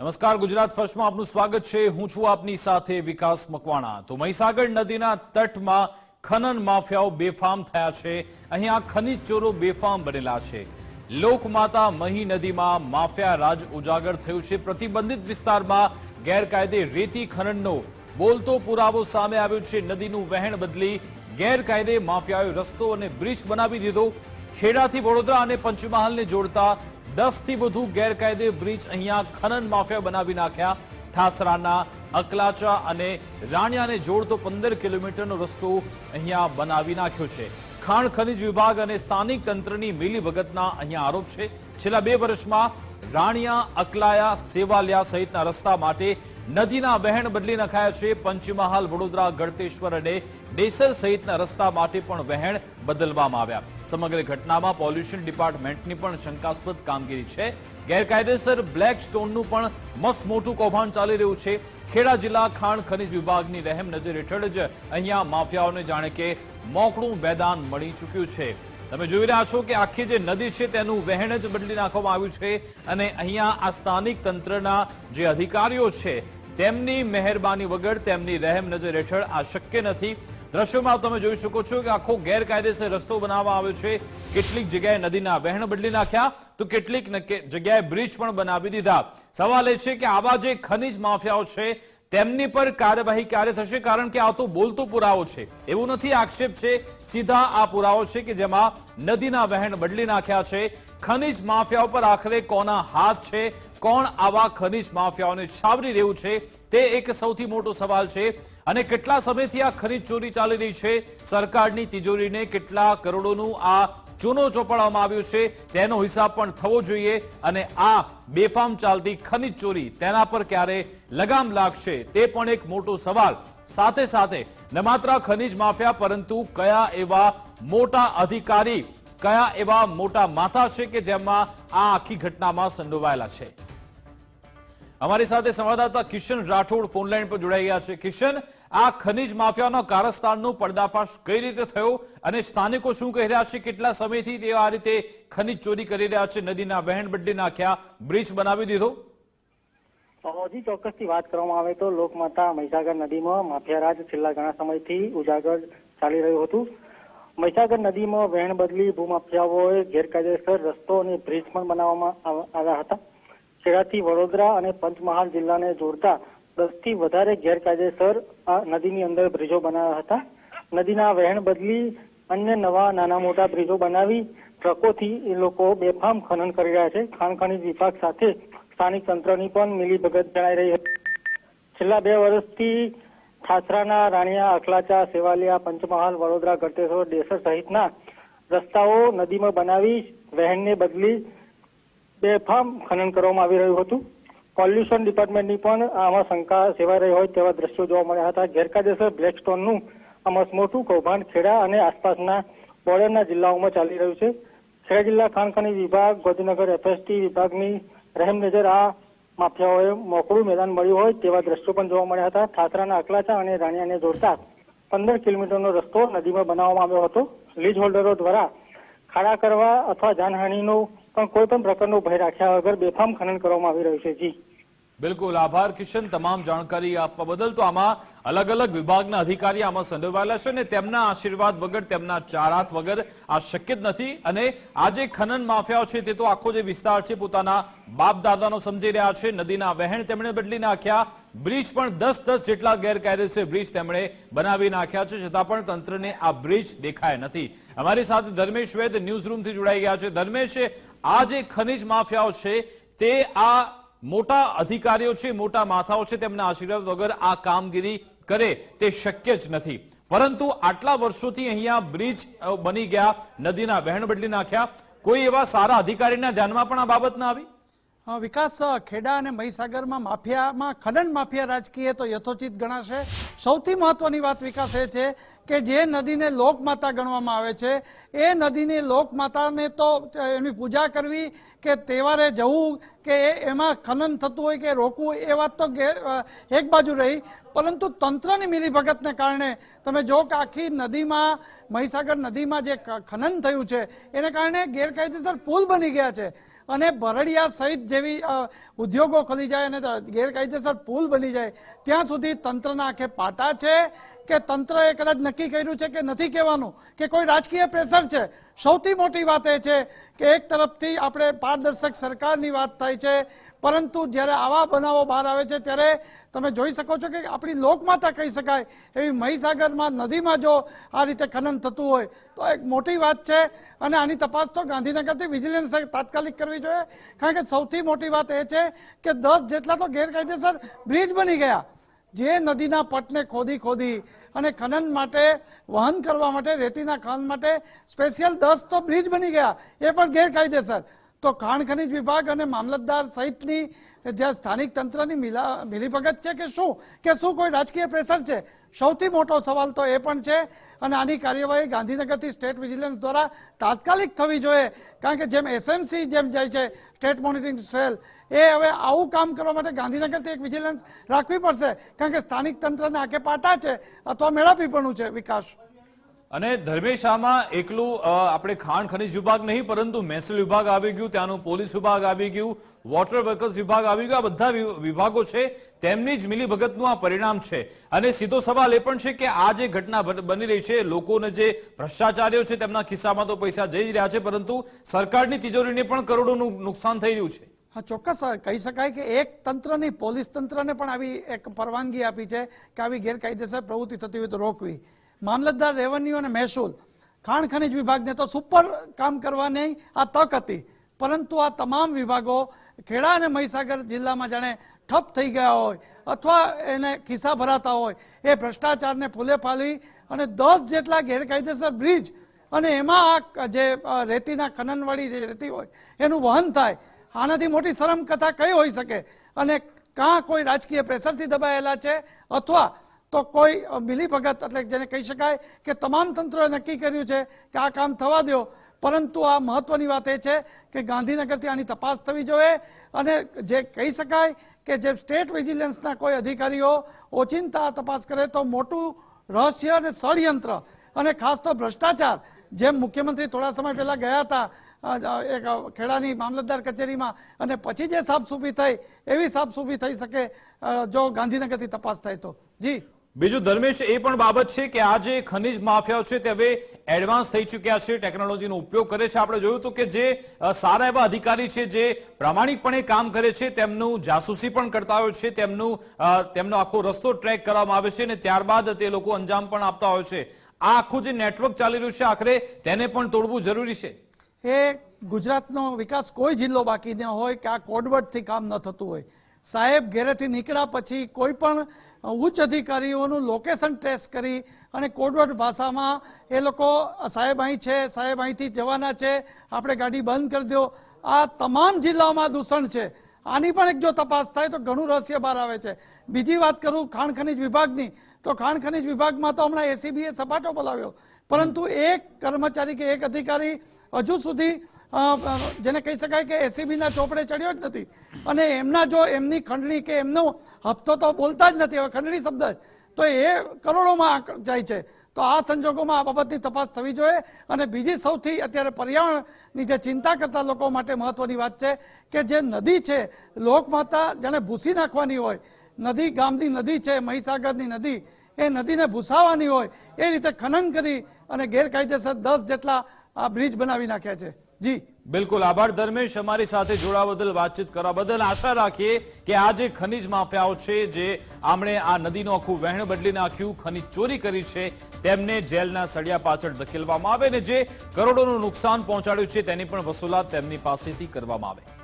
નમસ્કાર, ગુજરાત ફર્સ્ટમાં આપનું સ્વાગત છે. હું છું આપની સાથે વિકાસ મકવાણા. તો મહીસાગર નદીના તટમાં ખનન માફિયાઓ બેફામ થયા છે. અહીંયા ખનીજ ચોરો બેફામ બનેલા છે. લોકમાતા મહી નદીમાં માફિયા રાજ ઉજાગર થયું છે. પ્રતિબંધિત વિસ્તારમાં ગેરકાયદે રેતી ખનનનો બોલતો પુરાવો સામે આવ્યો છે. નદીનું વહેણ બદલી ગેરકાયદે માફિયાઓ રસ્તો અને બ્રિજ બનાવી દીધો. ખેડાથી વડોદરા અને પંચમહાલને જોડતા દસથી વધુ ગેરકાયદે બ્રિજ અહીંયા ખનન માફિયા બનાવી નાખ્યા. ઠાસરાના અકલાચા અને રાણિયાને જોડતો પંદર કિલોમીટરનો રસ્તો અહીંયા બનાવી નાખ્યો છે. ખાણ ખનિજ વિભાગ અને સ્થાનિક તંત્રની મિલીભગતના અહીંયા આરોપ છે. છેલ્લા બે વર્ષમાં રાણિયા, અકલાયા, સેવાલિયા સહિતના રસ્તા માટે નદીના વહેણ બદલી નખાયા છે. પંચમહાલ, વડોદરા, ગળતેશ્વર અને ડેસર સહિતના રસ્તા માટે પણ વહેણ બદલવામાં આવ્યા. સમગ્ર ઘટનામાં પોલ્યુશન ડિપાર્ટમેન્ટની પણ શંકાસ્પદ કામગીરી છે. ગેરકાયદેસર બ્લેક સ્ટોનનું પણ મસ્ત મોટું કૌભાંડ ચાલી રહ્યું છે. ખેડા જિલ્લા ખાણ ખનિજ વિભાગની રહેમ નજર હેઠળ જ અહીંયા માફિયાઓને જાણે કે મોકળું મેદાન મળી ચૂક્યું છે. તમે જોઈ રહ્યા છો કે આખી જે નદી છે તેનું વહેણ જ બદલી નાખવામાં આવ્યું છે અને અહીંયા આ સ્થાનિક તંત્રના જે અધિકારીઓ છે તેમની મહેરબાની વગર તેમની રહેમ નજર હેઠળ આ શક્ય નથી. દ્રશ્યોમાં તમે જોઈ શકો છો કે આખો ગેરકાયદેસર રસ્તો બનાવવામાં આવ્યો છે. કેટલીક જગ્યાએ નદીના વહેણ બદલી નાખ્યા. તો કેટલીક જગ્યાએ બ્રિજ પણ બનાવી દીધા. સવાલ એ છે કે આવા જે ખનિજ માફિયાઓ છે, તેમની પર કાર્યવાહી ક્યારે થશે? કારણ કે આ તો બોલતો પુરાવો છે. એવું નથી આક્ષેપ છે. સીધા આ પુરાવો છે કે જેમાં નદીના વહેણ બદલી નાખ્યા છે. ખનિજ માફિયાઓ પર આખરે કોના હાથ છે? કોણ આવા ખનીજ માફિયાઓને છાવરી રહ્યું છે તે એક સૌથી મોટો સવાલ છે. અને કેટલા સમયથી આ ખનીજ ચોરી ચાલી રહી છે? સરકારની તિજોરીને કેટલા કરોડોનું આ ચૂનો ચોપડવામાં આવ્યું છે તેનો હિસાબ પણ થવો જોઈએ. અને આ બેફામ ચાલતી ખનીજ ચોરી તેના પર ક્યારે લગામ લાગશે તે પણ એક મોટો સવાલ. સાથે સાથે ન માત્ર ખનીજ માફિયા, પરંતુ કયા એવા મોટા અધિકારી, કયા એવા મોટા માથા છે કે જેમાં આ આખી ઘટનામાં સંડોવાયેલા છે? અમારી સાથે સંવાદદાતા કિશન રાઠોડ ફોનલાઈન પર જોડાઈ ગયા છે. કિશન, આ ખનીજ માફિયાનો કારસ્તાનનો પર્દાફાશ કઈ રીતે થયો અને સ્થાનિકો શું કહી રહ્યા છે? કેટલા સમયથી તેઓ આ રીતે ખનીજ ચોરી કરી રહ્યા છે? નદીના વહેણ બદલી નાખ્યા, બ્રિજ બનાવી દીધો? હજી ચોક્કસથી વાત કરવામાં આવે તો લોકમાતા મહીસાગર નદીમાં માફિયારાજ છેલ્લા ઘણા સમયથી ઉજાગર ચાલી રહ્યું હતું. મહીસાગર નદીમાં વહેણ બદલી ભૂમાફિયાઓએ ગેરકાયદેસર રસ્તો અને બ્રિજ પણ બનાવવામાં આવ્યા હતા. ખેડાથી વડોદરા અને પંચમહાલ જિલ્લાને જોડતા દસથી વધારે ગેરકાયદેસર આ નદીની અંદર બ્રિજો બનાવ્યા હતા. નદીના વહેણ બદલી અન્ય નવા નાના મોટા બ્રિજો બનાવી ટ્રકોથી એ લોકો બેફામ ખનન કરી રહ્યા છે. ખાણ વિભાગ સાથે સ્થાનિક તંત્રની પણ મિલીભગત જણાઈ રહી હતી. છેલ્લા બે વર્ષથી ઠાસરાના રાણિયા અખલાચા, સેવાલિયા, પંચમહાલ, વડોદરા ઘટેશ્વર ડેસર સહિતના રસ્તાઓ નદીમાં બનાવી વહેણને બદલી બેફામ ખનન કરવામાં આવી રહ્યું હતું. પોલ્યુશન ડિપાર્ટમેન્ટની પણ આમાં શંકા સેવાઈ રહી હોય તેવા દ્રશ્યો જોવા મળ્યા હતા. ગેરકાયદેસર બ્લેકસ્ટોનનું સ્ટોનનું મસ્ત મોટું કૌભાંડ ખેડા અને આસપાસના બોર્ડરના જિલ્લાઓમાં ચાલી રહ્યું છે. ખેડા જિલ્લા ખાણ વિભાગ, ગોધીનગર એફએસટી વિભાગની રહેમ નજર આ માફિયાઓએ મોકળું મેદાન મળ્યું હોય તેવા દ્રશ્યો પણ જોવા મળ્યા હતા. ઠાસરાના અકલાચા અને રાણિયાને જોડતા પંદર કિલોમીટરનો રસ્તો નદીમાં બનાવવામાં આવ્યો હતો. લીજ હોલ્ડરો દ્વારા ખાડા કરવા અથવા જાનહાનિનો પણ કોઈ પણ પ્રકારનો ભય રાખ્યા વગર બેફામ ખનન કરવામાં આવી રહ્યું છે. જી. બિલકુલ, આભાર કિશન. તમામ જાણકારી આપવા બદલ તો આમાં અલગ અલગ વિભાગના અધિકારી આમાં સંડોવાયેલા છે અને તેમના આશીર્વાદ વગર, તેમના ચારાત વગર આ શક્ય જ નથી. અને આ જે ખનન માફિયાઓ છે તે તો આખો જે વિસ્તાર છે પોતાના બાપ દાદાનો સમજી રહ્યા છે. નદીના વહેણ તેમણે બદલી નાખ્યા. બ્રિજ પણ દસ દસ જેટલા ગેરકાયદેસર બ્રિજ તેમણે બનાવી નાખ્યા છે. છતાં પણ તંત્રને આ બ્રિજ દેખાય નથી. અમારી સાથે ધર્મેશ વૈદ ન્યૂઝ રૂમથી જોડાઈ ગયા છે. ધર્મેશ, આ જે ખનિજ માફિયાઓ છે તે આ મોટા અધિકારીઓ છે, મોટા માથાઓ છે, તેમના આશીર્વાદ વગર આ કામગીરી કરે તે શક્ય જ નથી. પરંતુ આટલા વર્ષોથી અહીંયા બ્રિજ બની ગયા, નદીના વહેણ બદલી નાખ્યા. કોઈ એવા સારા અધિકારીના ધ્યાનમાં પણ આ બાબત ના આવી? વિકાસ ખેડા અને મહીસાગરમાં માફિયામાં ખનન માફિયા રાજકીય તો યથોચિત ગણાશે. સૌથી મહત્વની વાત વિકાસ એ છે કે જે નદીને લોકમાતા ગણવામાં આવે છે, એ નદીની લોકમાતાને તો એની પૂજા કરવી કે તહેવારે જવું કે એમાં ખનન થતું હોય કે રોકવું, એ વાત તો એક બાજુ રહી. પરંતુ તંત્રની મિલીભગતને કારણે તમે જો કે આખી નદીમાં, મહીસાગર નદીમાં જે ખનન થયું છે, એને કારણે ગેરકાયદેસર પુલ બની ગયા છે. અને ભરડિયા સહિત જેવી ઉદ્યોગો ખોલી જાય અને ગેરકાયદેસર પુલ બની જાય. ત્યાં સુધી તંત્રના આંખે પાટા છે. કે તંત્રએ કદાચ નક્કી કર્યું છે કે નથી કહેવાનું, કે કોઈ રાજકીય પ્રેશર છે. સૌથી મોટી વાત એ છે કે એક તરફથી આપણે પારદર્શક સરકારની વાત થાય છે, પરંતુ જ્યારે આવા બનાવો બહાર આવે છે, ત્યારે તમે જોઈ શકો છો કે આપણી લોકમાતા કહી શકાય, એવી મહીસાગરમાં, નદીમાં જો આ રીતે ખનન થતું હોય, તો એક મોટી વાત છે. અને આની તપાસ તો ગાંધીનગરથી વિજિલન્સે તાત્કાલિક કરવી જોઈએ. કારણ કે સૌથી મોટી વાત એ છે કે દસ જેટલા તો ગેરકાયદેસર બ્રિજ બની ગયા. જે નદીના પટને ખોદી ખોદી અને ખનન માટે, વહન કરવા માટે, રેતીના ખનન માટે સ્પેશિયલ દસ તો બ્રિજ બની ગયા. એ પણ ગેરકાયદેસર. તો ખાણ ખનિજ વિભાગ અને મામલતદાર સહિતની જ્યાં સ્થાનિક તંત્રની મિલા, મિલીભગત છે કે શું? કે શું કોઈ રાજકીય પ્રેશર છે? સૌથી મોટો સવાલ તો એ પણ છે અને આની કાર્યવાહી ગાંધીનગરથી સ્ટેટ વિજિલન્સ દ્વારા તાત્કાલિક થવી જોઈએ. કારણ કે જેમ એસએમસી જેમ જાય છે, સ્ટેટ મોનિટરિંગ સેલ, એ હવે આવું કામ કરવા માટે ગાંધીનગરથી એક વિજિલન્સ રાખવી પડશે. કારણ કે સ્થાનિક તંત્રને આંખે પાટા છે, અથવા મેળાપીપણું છે, વિકાસ. અને ધર્મેશામાં એકલું આપણે ખાણ ખનિજ વિભાગ નહીં, પરંતુ મહેસૂલ વિભાગ આવી ગયું, ત્યાંનું પોલીસ વિભાગ આવી ગયું, વોટર વર્કર્સ વિભાગ આવી ગયું બધા વિભાગો છે, તેમની જ મિલીભગતનું આ પરિણામ છે. અને સીધો સવાલ એ પણ છે કે આ જે ઘટના બન- રહી છે, લોકોને જે ભ્રષ્ટાચારીઓ છે, તેમના ખિસ્સામાં તો પૈસા જઈ રહ્યા છે, પરંતુ સરકારની તિજોરીને પણ કરોડોનું નુકસાન થઈ રહ્યું છે. હા, ચોક્કસ કહી શકાય કે એક તંત્રની પોલીસ તંત્રને પણ આવી એક પરવાનગી આપી છે કે આવી ગેરકાયદેસર પ્રવૃત્તિ થતી હોય તો રોકવી. મામલતદાર રેવન્યુ અને મહેસૂલ. ખાણ ખનિજ વિભાગને તો સુપર કામ કરવાની આ તક હતી. પરંતુ આ તમામ વિભાગો ખેડા અને મહીસાગર જિલ્લામાં જાણે ઠપ થઈ ગયા હોય અથવા એને ખિસ્સા ભરાતા હોય એ ભ્રષ્ટાચારને ફૂલે ફાલવી અને દસ જેટલા ગેરકાયદેસર બ્રિજ અને એમાં આ જે રેતીના ખનનવાળી જે રેતી હોય એનું વહન થાય. આનાથી મોટી શરમ કથા કઈ હોઈ શકે? અને કાં કોઈ રાજકીય પ્રેશરથી દબાયેલા છે? અથવા તો કોઈ મિલીભગત એટલે જેને કહી શકાય કે તમામ તંત્રોએ નક્કી કર્યું છે કે આ કામ થવા દો પરંતુ આ મહત્વની વાત એ છે કે ગાંધીનગરથી આની તપાસ થવી જોઈએ અને જે કહી શકાય કે જે સ્ટેટ વિજિલન્સના કોઈ અધિકારીઓ ઓચિંતા તપાસ કરે તો મોટું રહસ્ય અને ષડયંત્ર અને ખાસ તો ભ્રષ્ટાચાર. જેમ મુખ્યમંત્રી થોડા સમય પહેલા ગયા હતા એક ખેડાની મામલતદાર કચેરીમાં અને પછી જે સાફસૂફી થઈ, એવી સાફસૂફી થઈ શકે જો ગાંધીનગરથી તપાસ થાય તો. જી. બીજું ધર્મેશ, એ પણ બાબત છે કે આ જે ખનિજ માફિયાઓ છે તે હવે એડવાન્સ થઈ ચૂક્યા છે. ટેકનોલોજીનો ઉપયોગ કરે છે. આપણે જોયું હતું કે જે સારા એવા અધિકારી છે જે પ્રામાણિકપણે કામ કરે છે, તેમનું જાસૂસી પણ કરતા હોય છે, તેમનું તેમનો આખો રસ્તો ટ્રેક કરવામાં આવે છે અને ત્યારબાદ તે લોકો અંજામ પણ આપતા હોય છે. આ આખું જે નેટવર્ક ચાલી રહ્યું છે, આખરે તેને પણ તોડવું જરૂરી છે? એ ગુજરાતનો વિકાસ કોઈ જિલ્લો બાકી ન હોય કે આ કોડવટથી કામ ન થતું હોય. સાહેબ, ઘેરેથી નીકળ્યા પછી કોઈ પણ ઉચ્ચ અધિકારીઓનું લોકેશન ટ્રેસ કરી અને કોડવર્ડ ભાષામાં એ લોકો સાહેબ અહીં છે, સાહેબ અહીંથી જવાના છે, આપણે ગાડી બંધ કરી દો. આ તમામ જિલ્લાઓમાં દૂષણ છે. આની પણ એક જો તપાસ થાય તો ઘણું રહસ્ય બહાર આવે છે. બીજી વાત કરું ખાણ ખનિજ વિભાગની. તો ખાણ ખનિજ વિભાગમાં તો હમણાં એસીબીએ સપાટો બોલાવ્યો. પરંતુ એક કર્મચારી કે એક અધિકારી હજુ સુધી જેને કહી શકાય કે એસીબીના ચોપડે ચડ્યો જ નથી. અને એમના જો એમની ખંડણી કે એમનો હપ્તો તો બોલતા જ નથી. હવે ખંડણી શબ્દ જ. તો એ કરોડોમાં જાય છે. તો આ સંજોગોમાં આ બાબતની તપાસ થવી જોઈએ. અને બીજી સૌથી અત્યારે પર્યાવરણની જે ચિંતા કરતા લોકો માટે મહત્વની વાત છે કે જે નદી છે, લોકમાતા જેને ભૂસી નાખવાની હોય, નદી, ગામની નદી છે, મહીસાગરની નદી, એ નદીને ભૂસાવાની હોય, એ રીતે ખનન કરી અને ગેરકાયદેસર દસ જેટલા આ બ્રિજ બનાવી નાખ્યા છે. જી, બિલકુલ. આભાર ધર્મેશ અમારી સાથે જોડાવા બદલ, વાતચીત કરવા બદલ. આશા રાખીએ કે આ જે ખનિજ માફિયાઓ છે, જે આમણે આ નદીનું આખું વહેણ બદલી નાખ્યું ખનિજ ચોરી કરી છે, તેમને જેલના સળિયા પાછળ ધકેલવામાં આવે ને જે કરોડોનું નુકસાન પહોંચાડ્યું છે, તેની પણ વસૂલાત તેમની પાસેથી કરવામાં આવે.